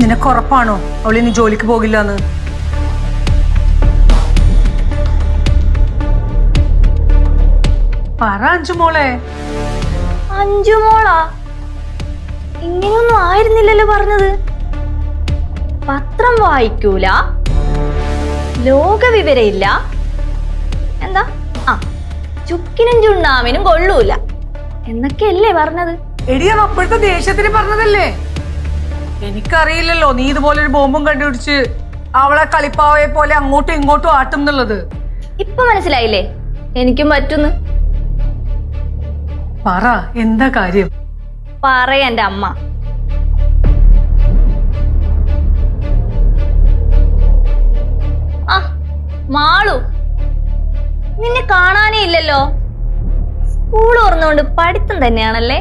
നിനക്ക് ഉറപ്പാണോ അവൾ ഇനി ജോലിക്ക് പോകില്ല എന്ന് പറ അഞ്ചു മോളെ അഞ്ചു മോളാ ഇങ്ങനെയൊന്നും ആയിരുന്നില്ലല്ലോ പറഞ്ഞത്. പത്രം വായിക്കൂല? ലോകവിവരയില്ല? എന്താ? ആ ചുക്കിനും ചുണ്ണാമിനും കൊള്ളൂല. എന്നൊക്കെയല്ലേ പറഞ്ഞത്? എടിയാ അപ്പോഴത്തെ ദേഷ്യത്തിന് പറഞ്ഞതല്ലേ? എനിക്കറിയില്ലല്ലോ നീ ഇതുപോലെ ഒരു ബോംബും കണ്ടുപിടിച്ച് അവളെ കളിപ്പാവയെ പോലെ അങ്ങോട്ടും ഇങ്ങോട്ടും ആട്ടും എന്നുള്ളത്. ഇപ്പൊ മനസ്സിലായില്ലേ? എനിക്കും പറ്റുന്നു. പറ എന്താ കാര്യം? പറ എന്റെ അമ്മ. ആ മാളു. നിന്നെ കാണാനേ ഇല്ലല്ലോ. സ്കൂൾ ഓർന്നുകൊണ്ട് പഠിത്തം തന്നെയാണല്ലേ?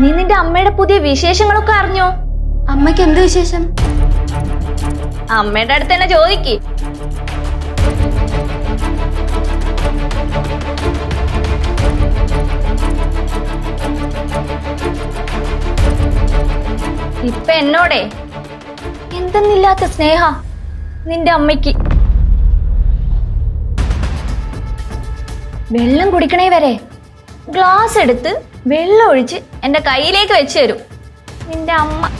നീ നിന്റെ അമ്മയുടെ പുതിയ വിശേഷങ്ങളൊക്കെ അറിഞ്ഞോ? അമ്മയ്ക്ക് എന്ത് വിശേഷം? അമ്മയുടെ അടുത്ത് തന്നെ ചോദിക്ക്. ഇപ്പൊ എന്നോടെ? എന്തെന്നില്ലാത്ത സ്നേഹ നിന്റെ അമ്മയ്ക്ക്. വെള്ളം കുടിക്കണേ വരെ ഗ്ലാസ് എടുത്ത് വെള്ളം ഒഴിച്ച് എന്റെ കയ്യിലേക്ക് വെച്ച് തരും. നിന്റെ അമ്മ.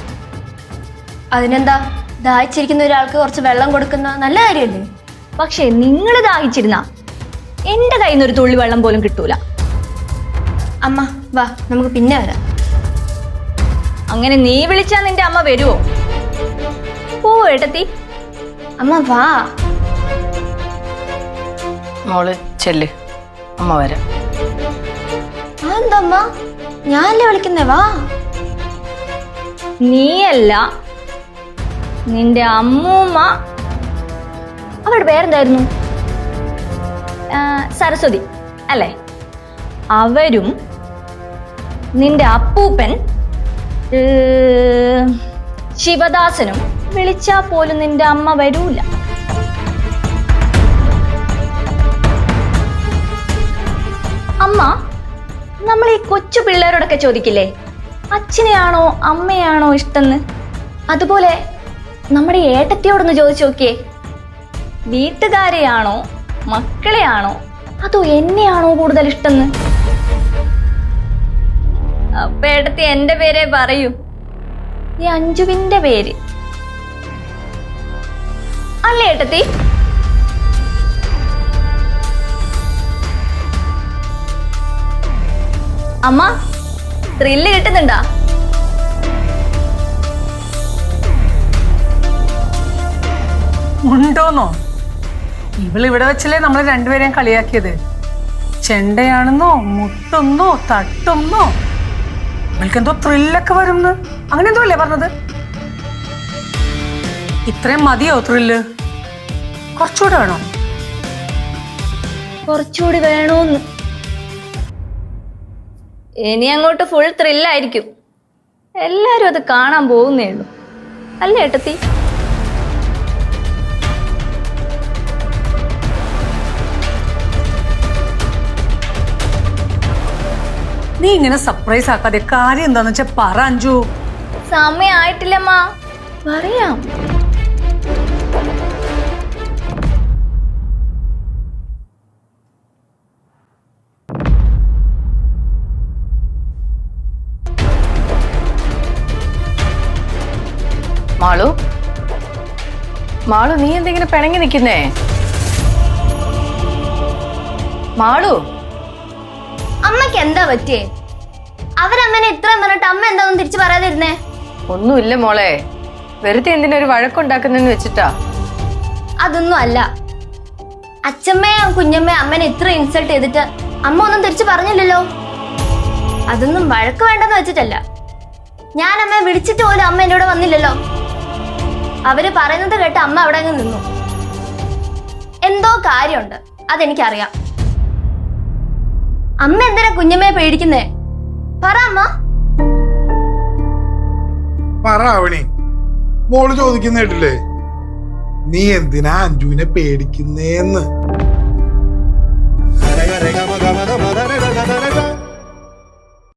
അതിനെന്താ? ദാഹിച്ചിരിക്കുന്ന ഒരാൾക്ക് കുറച്ച് വെള്ളം കൊടുക്കുന്ന നല്ല കാര്യമല്ലേ പക്ഷേ നിങ്ങൾ ദാഹിച്ചിരുന്ന എന്റെ കയ്യിൽ നിന്ന് ഒരു തുള്ളി വെള്ളം പോലും കിട്ടൂല. അമ്മ വാ നമുക്ക് പിന്നെ വരാം. അങ്ങനെ നീ വിളിച്ചാ നിന്റെ അമ്മ വരുവോ? പോ ഏട്ടത്തി. അമ്മ വാ. മോൾ ചെല്ല്. അമ്മ വരാം. അതെന്താ അമ്മ ഞാനല്ലേ വിളിക്കുന്നേ വാ. നീയല്ല. നിന്റെ അമ്മൂമ്മ. അവരുടെ പേരെന്തായിരുന്നു? സരസ്വതി അല്ലേ? അവരും നിന്റെ അപ്പൂപ്പൻ ശിവദാസനും വിളിച്ചാൽ പോലും നിന്റെ അമ്മ വരൂല. കൊച്ചു പിള്ളേരോടൊക്കെ ചോദിക്കില്ലേ? അച്ഛനെയാണോ അമ്മയാണോ ഇഷ്ടന്ന്? അതുപോലെ നമ്മുടെ ഏട്ടത്തിയോടൊന്ന് ചോദിച്ചു നോക്കിയേ. വീട്ടുകാരെയാണോ മക്കളെയാണോ അതോ എന്നെയാണോ കൂടുതൽ ഇഷ്ടന്ന്? അപ്പൊ ഏട്ടത്തി എന്റെ പേരെ പറയൂ. ഈ അഞ്ജുവിന്റെ പേര്. അല്ലേ ഏട്ടത്തി? അമ്മ ത്രില്ല് കിട്ടുന്നുണ്ടാ? ഉണ്ടോന്നോ? ഇവൾ ഇവിടെ വെച്ചല്ലേ നമ്മൾ രണ്ടുപേരെയും കളിയാക്കിയത്. ചെണ്ടയാണെന്നോ മുട്ടുന്നോ തട്ടുന്നോ? ഇവൾക്ക് എന്തോ ത്രില്ലൊക്കെ വരുന്നു. അങ്ങനെ എന്തോ അല്ലേ പറഞ്ഞത്? ഇത്രയും മതിയോ ത്രില്ല് കുറച്ചുകൂടെ വേണോ? കുറച്ചുകൂടി വേണോന്ന്. ഇനി അങ്ങോട്ട് ഫുൾ ത്രില്ലായിരിക്കും എല്ലാരും അത് കാണാൻ പോകുന്നേ ഉള്ളൂ. അല്ലേ ഏട്ടത്തി? നീ ഇങ്ങനെ സർപ്രൈസ് ആക്കാതെ കാര്യം എന്താന്ന് വെച്ചാ പറ അഞ്ചു സമയായിട്ടില്ലമ്മ പറയാം. മാളു? മാളു നീ എന്തെങ്കിലും പിണങ്ങി നിൽക്കുന്നേ മാളു? അമ്മയ്ക്ക് എന്താ പറ്റിയേ? അവരമ്മനെ ഇത്രയും പറഞ്ഞിട്ട് അമ്മ എന്താ ഒന്നും തിരിച്ചു പറയാതിരുന്നേ? ഒന്നുമില്ല മോളെ. വെറുതെ എന്തിനാ ഒരു വഴക്കുണ്ടാക്കുന്നെന്ന് വെച്ചിട്ടാ? അതൊന്നും അല്ല. അച്ഛമ്മയും കുഞ്ഞമ്മയും അമ്മനെ ഇത്ര ഇൻസൾട്ട് ചെയ്തിട്ട് അമ്മ ഒന്നും തിരിച്ചു പറഞ്ഞില്ലല്ലോ? അതൊന്നും വഴക്ക് വേണ്ടെന്ന് വെച്ചിട്ടല്ല. ഞാൻ അമ്മയെ വിളിച്ചിട്ട് പോലും അമ്മ എന്നോട് വന്നില്ലല്ലോ? അവർ പറയുന്നത് കേട്ട് അമ്മ അവിടെ അങ്ങ് നിന്നു. എന്തോ കാര്യമുണ്ട് അതെനിക്കറിയാം. അമ്മ എന്തിനാ കുഞ്ഞമ്മയെ പേടിക്കുന്നേ? പറ അമ്മ. പറവണി മോൾ ചോദിക്കുന്നേട്ടില്ലേ നീ എന്തിനാ അഞ്ജുവിനെ പേടിക്കുന്നേന്ന്?